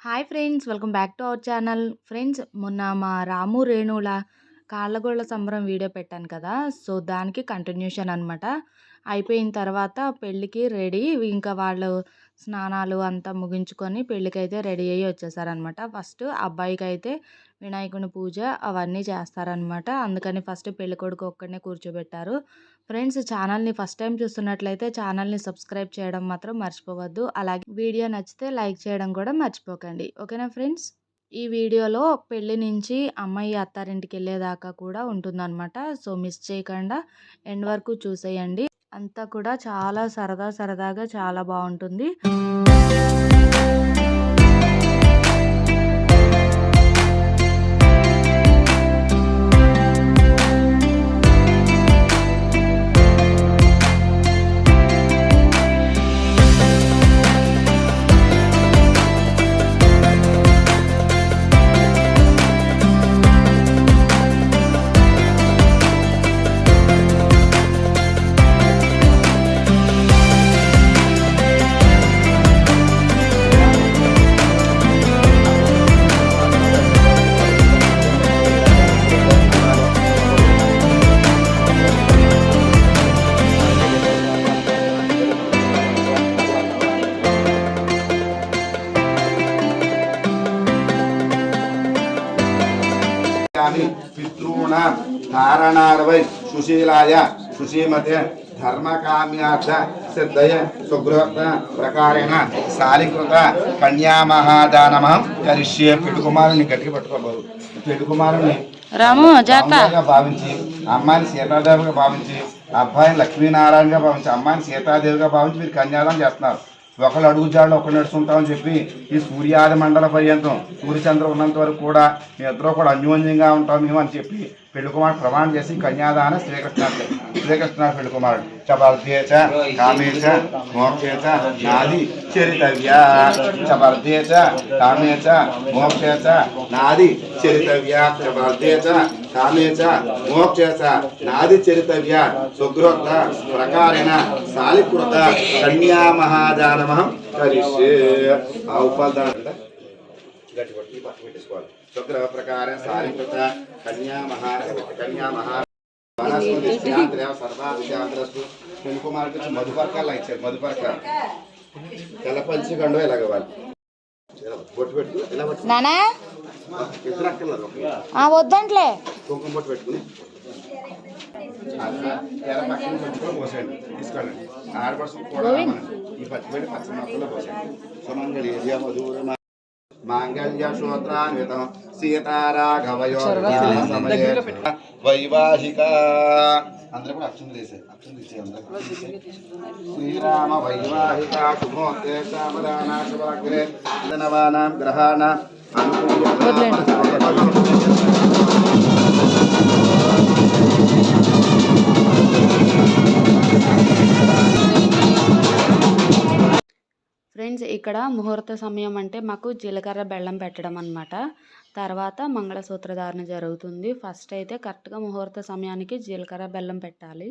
Hi friends welcome back to our channel. Friends మొన్న మా రాము రేణుల కాళ్ళగోళ్ళ సంబరం వీడియో పెట్టాను కదా సో దానికి కంటిన్యూషన్ అనమాట అయిపోయిన తర్వాత పెళ్ళికి రెడీ ఇంకా వాళ్ళు స్నానాలు అంతా ముగించుకొని పెళ్ళికైతే రెడీ అయ్యి వచ్చేసారనమాట. ఫస్ట్ అబ్బాయికి అయితే వినాయకుని పూజ అవన్నీ చేస్తారనమాట. అందుకని ఫస్ట్ పెళ్ళికొడుకు ఒక్కడనే కూర్చోబెట్టారు. ఫ్రెండ్స్ ఛానల్ని ఫస్ట్ టైం చూస్తున్నట్లయితే ఛానల్ని సబ్స్క్రైబ్ చేయడం మాత్రం మర్చిపోవద్దు. అలాగే వీడియో నచ్చితే లైక్ చేయడం కూడా మర్చిపోకండి. ఓకేనా ఫ్రెండ్స్? ఈ వీడియోలో పెళ్ళి నుంచి అమ్మాయి అత్తారింటికి వెళ్ళేదాకా కూడా ఉంటుందన్నమాట. సో మిస్ చేయకుండా ఎండ్ వరకు చూసేయండి. అంతా కూడా చాలా సరదా సరదాగా చాలా బాగుంటుంది. పితॄణాం ధారణార్వై సుశీలాయ సుశీమతే ధర్మకామ్యార్థ సిద్ధయ సుగృహ ప్రకారేణ శాలికృత కన్యామహాదానమం కరిష్యే. పెట్టుకుమారుని గట్టిగా పట్టుకోబోదు. పెట్టుకుమారుని రాము భావించి అమ్మాయిని సీతాదేవిగా భావించి అబ్బాయిని లక్ష్మీనారాయణగా భావించి అమ్మాయిని సీతాదేవిగా భావించి మీరు కన్యాదానం చేస్తున్నారు. ఒకళ్ళు అడుగు జాడలు ఒకరు నడుచుకుంటామని చెప్పి ఈ సూర్యాది మండల పర్యంతం సూర్యచంద్ర ఉన్నంత వరకు కూడా మీ ఇద్దరు కూడా అన్యోన్యంగా ఉంటాం మేము అని చెప్పి పెళ్ళికుమారుడు ప్రమాణం చేసి కన్యాదాన శ్రీకృష్ణ శ్రీకృష్ణ పెళ్ళి చబర్ధేచ కామేచ మోక్షేచ నాది చరితవ్య. చబర్ధేచ కామేచ మోక్షేచ నాది చరితవ్య. చబర్ధేచ కామేచ మోక్షేచ నాది చరితవ్య. సుగ్రోక్త ప్రకారేణ సాలికృత కన్యా మహాదానమహం కలిసే ఆ ఉపాదానం గట్టి పట్టి మహా కన్యా మహా వనస్పతి శ్యాంత్రేవ సర్వాభిశాంతరస్తు పెళ్ళి కుమారుడికి వచ్చి మధుపర్కాలు ఇచ్చారు మధుపర్కాలు గండు ఇలాగ వాళ్ళు ఇలా బొట్టు పెట్టు పట్టు నానా వద్దంట్లే కుంకుమ బొట్టు పెట్టుకుని పక్కన పోసేయండి తీసుకోండి ఆడపడుచు కూడా రమ్మనండి. ఈ పచ్చి పెట్టి పచ్చ మొక్కలో పోసేయండి సుమంగళి మధుర మాంగళ్య సూత్రాన్వితం సీతారాఘవయో సమయే వైవాహిక అందరూ కూడా అక్షం తీసే అక్షం తీసే అందరూ శ్రీరామ వైవాహిక శుభోత్తే సావధాన శుభాగ్రే నవానాం ఫ్రెండ్స్ ఇక్కడ ముహూర్త సమయం అంటే మాకు జీలకర్ర బెల్లం పెట్టడం అనమాట తర్వాత మంగళసూత్ర ధారణ జరుగుతుంది. ఫస్ట్ అయితే కరెక్ట్గా ముహూర్త సమయానికి జీలకర్ర బెల్లం పెట్టాలి.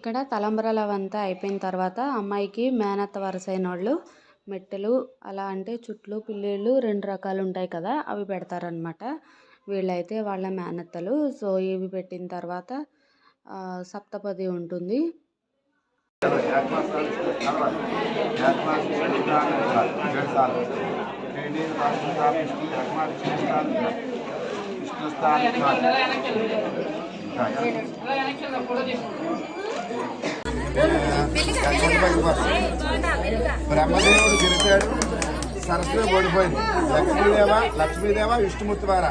ఇక్కడ తలంబరాలు అవంతా అయిపోయిన తర్వాత అమ్మాయికి మేనత్త వరసైన వాళ్ళు మెట్టెలు అలా అంటే చుట్లు పిల్లిళ్ళు రెండు రకాలు ఉంటాయి కదా అవి పెడతారనమాట వీళ్ళైతే వాళ్ళ మేనత్తలు సో ఇవి పెట్టిన తర్వాత సప్తపది ఉంటుంది బ్రహ్మదేవుడు గెలిచాడు. సరస్వతి ఓడిపోయింది. లక్ష్మీదేవ లక్ష్మీదేవ విష్ణుమూర్తి వార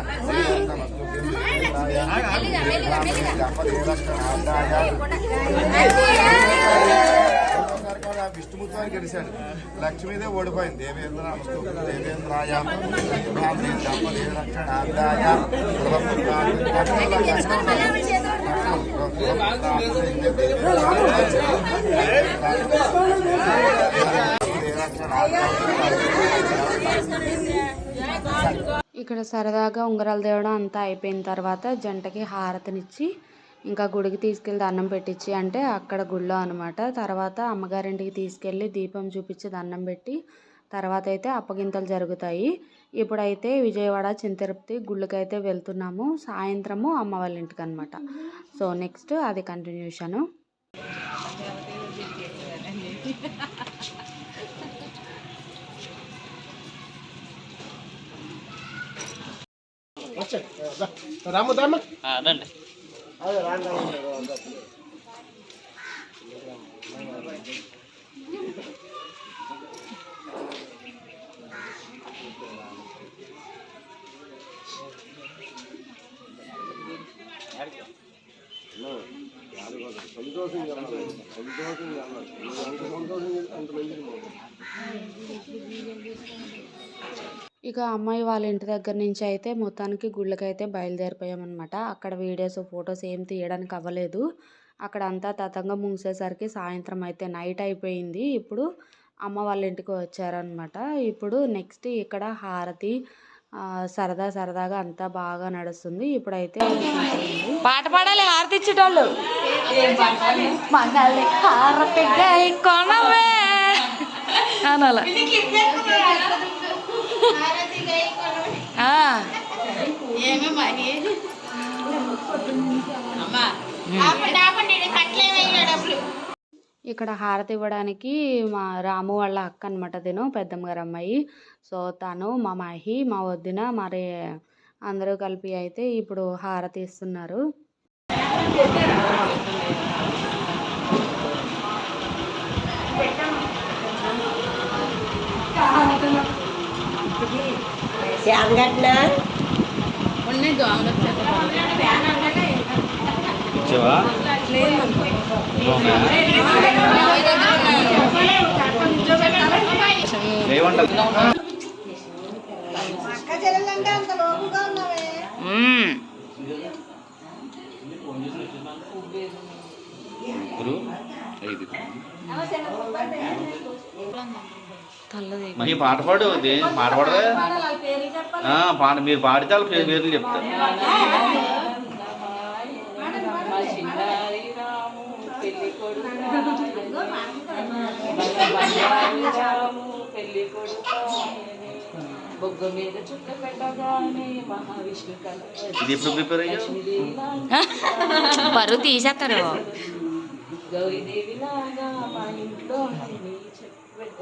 విష్ణుమూర్తి వారు గెలిచాడు. లక్ష్మీదేవి ఓడిపోయింది. దేవేంద్ర దేవేంద్రాయ బ్రాహ్మణి దంపతి రక్షణార్థాయ ఇక్కడ సరదాగా ఉంగరాలు తేవడం అంతా అయిపోయిన తర్వాత జంటకి హారతినిచ్చి ఇంకా గుడికి తీసుకెళ్ళి దండం పెట్టించి అంటే అక్కడ గుళ్ళో అనమాట తర్వాత అమ్మగారింటికి తీసుకెళ్ళి దీపం చూపించి దండం పెట్టి తర్వాత అయితే అప్పగింతలు జరుగుతాయి. ఇప్పుడైతే విజయవాడ చింతిరుపతి గుళ్ళకైతే వెళ్తున్నాము. సాయంత్రము అమ్మ వాళ్ళ ఇంటికి అనమాట సో నెక్స్ట్ అది కంటిన్యూషను రాము రాము రండి రాము రాము దామ అదండి ఇక అమ్మాయి వాళ్ళ ఇంటి దగ్గర నుంచి అయితే మొత్తానికి గుళ్ళకైతే బయలుదేరిపోయామన్నమాట. అక్కడ వీడియోస్ ఫొటోస్ ఏం తీయడానికి అవ్వలేదు. అక్కడ అంతా తతంగం ముగిసేసరికి సాయంత్రం అయితే నైట్ అయిపోయింది. ఇప్పుడు అమ్మ వాళ్ళ ఇంటికి వచ్చారనమాట ఇప్పుడు నెక్స్ట్ ఇక్కడ హారతి సరదా సరదాగా అంతా బాగా నడుస్తుంది. ఇప్పుడైతే పాట పాడాలి హారతి ఇచ్చేటోళ్ళు. మంగళి హారతి గై కొనవే. అనాల. ఆ. ఇక్కడ హారతి ఇవ్వడానికి మా రాము వాళ్ళ అక్క అనమాట తిను పెద్దమ్మ గారు అమ్మాయి సో తను మా మహి మా వదిన మరి అందరూ కలిపి అయితే ఇప్పుడు హారతి ఇస్తున్నారు. ఇచ్చావా? మహి పాట పాడు పాట పాడదా? ఆ, పాట మీరు పాడితే వాళ్ళ పేరు పేర్లు చెప్తారు బొగ్గ మీద చుక్క పెట్టగానే మహావిష్ణు కనపడి ఇది ఎప్పుడు ప్రిపేర్ బరువు తీసేస్తారు. గౌరీదేవి లాగా మా ఇంట్లో అన్ని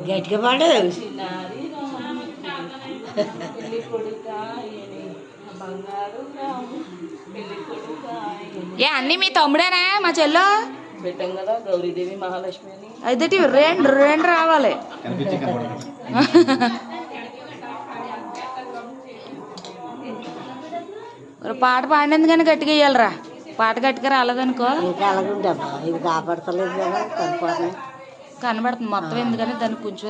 గట్టిగా పాడు చిన్నారి రాము పెళ్ళి కొడుకాయని బంగారు రాము పెళ్ళి కొడుకాయని ఏ అన్నీ మీ తమ్ముడేనా మా చెల్లో? పెట్టాం కదా గౌరీదేవి మహాలక్ష్మి అని అయితే రెండు రెండు రావాలి. పాట పాడినందుకని గట్టిగా ఇయ్యాలరా. పాట గట్టిగా రాలేదనుకో. ఇది కాపాడతలేదు కదా కనబడుతుంది మొత్తం ఎందుకని దాన్ని కొంచెం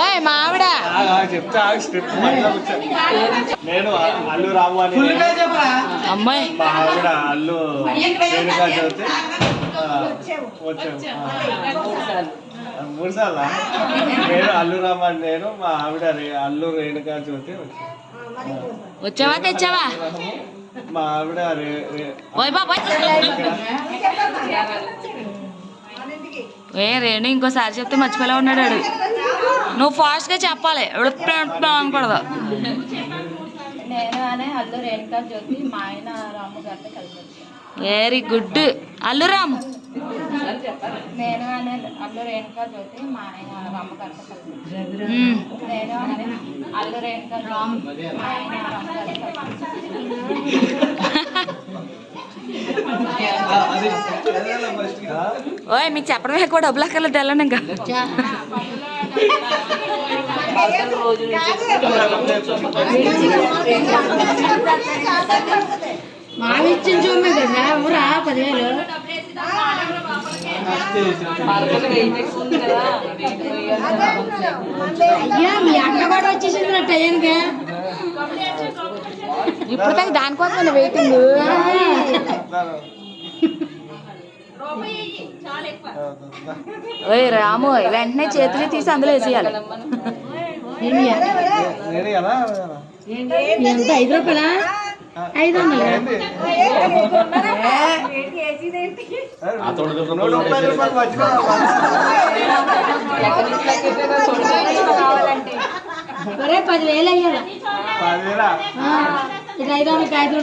ఏయ్, మా ఆవిడ. చెప్తా స్క్రిప్ట్ నేను అల్లు రాము అని అమ్మాయి. మా ఆవిడ అల్లు రేణుకా చవితి. వచ్చాము మూడు సార్లు? నేను అల్లు రాము అని నేను మా ఆవిడ అల్లు రేణుకా వచ్చాము వచ్చావా తెచ్చావా? మా ఆవిడ ఏ రేణు ఇంకోసారి చెప్తే మర్చిపోలే ఉన్నాడు వాడు. నువ్వు ఫాస్ట్గా చెప్పాలి. ఎప్పుడు అనకూడదు. నేను అనే అల్లు రేణుకా జ్యోతి మా ఆయన రాము గారితో కలిసి వెరీ గుడ్ నేను అనే అల్లు రేణుకా జ్యోతి మా ఆయన రాము గారితో కలిసి వచ్చాను మ్మ్. నేను అనే అల్లు రేణుకా రాము మా ఆయన ఓయ్ మీకు చెప్పడమే ఎక్కువ డబ్బులు అక్కర్లేదు వెళ్ళండి ఇంకా. మావిచ్చిన చూమే కదా ఊరా పదివేలు? అయ్యా మీ అక్క కూడా వచ్చేసింది నా టైంకి ఇప్పుడు దాకా దానికోసం వెయిటింగ్ ఓయ్ రాము వెంటనే చేతులు తీసి అందులో వేసేయాలి ఎంత ఐదు రూపాయలా ఐదు వందలు పదివేలు వందలకి ఐదు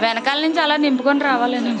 వెనకాల నుంచి అలా నింపుకొని రావాలి నేను.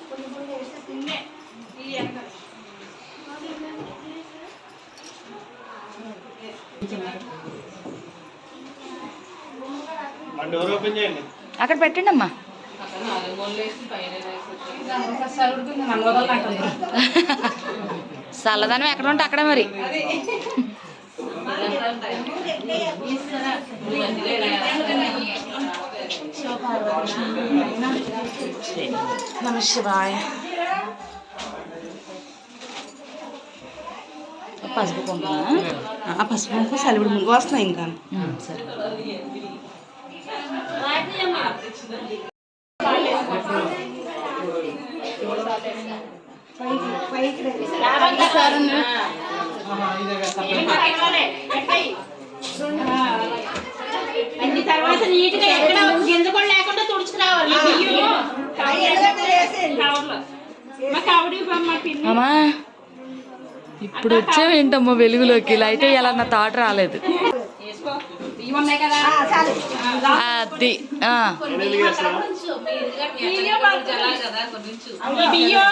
అక్కడ పెట్టండి అమ్మా చల్లదనం ఎక్కడ ఉంటే అక్కడే మరి. నమ శివాయ. పసుపు ఆ పసుపు కుంకుమ సలివిడి ముందు వస్తున్నాయి ఇంకా. సరే. తర్వాత నీట్గా ఎక్కడ గింజ కూడా లేకుండా తుడుచుకురావాలి? అమ్మా ఇప్పుడు వచ్చావేంటమ్మా వెలుగులోకి? లైట్ వేయాలన్న థాట్ రాలేదు. అది బియ్యం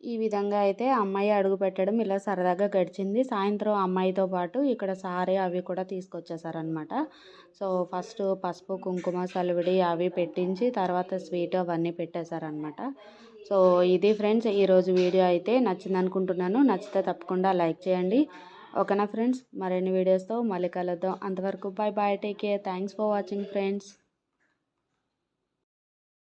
ఈ విధంగా అయితే అమ్మాయి అడుగు పెట్టడం ఇలా సరదాగా గడిచింది. సాయంత్రం అమ్మాయితో పాటు ఇక్కడ సారీ అవి కూడా తీసుకొచ్చేసారనమాట సో ఫస్ట్ పసుపు కుంకుమ సలివిడి అవి పెట్టించి తర్వాత స్వీట్ అవన్నీ పెట్టేశారనమాట సో ఇది ఫ్రెండ్స్ ఈరోజు వీడియో అయితే నచ్చింది అనుకుంటున్నాను నచ్చితే తప్పకుండా లైక్ చేయండి. ఓకేనా ఫ్రెండ్స్? మరిన్ని వీడియోస్తో మళ్ళీ కలుద్దాం. అంతవరకు bye bye take care. Thanks for watching friends.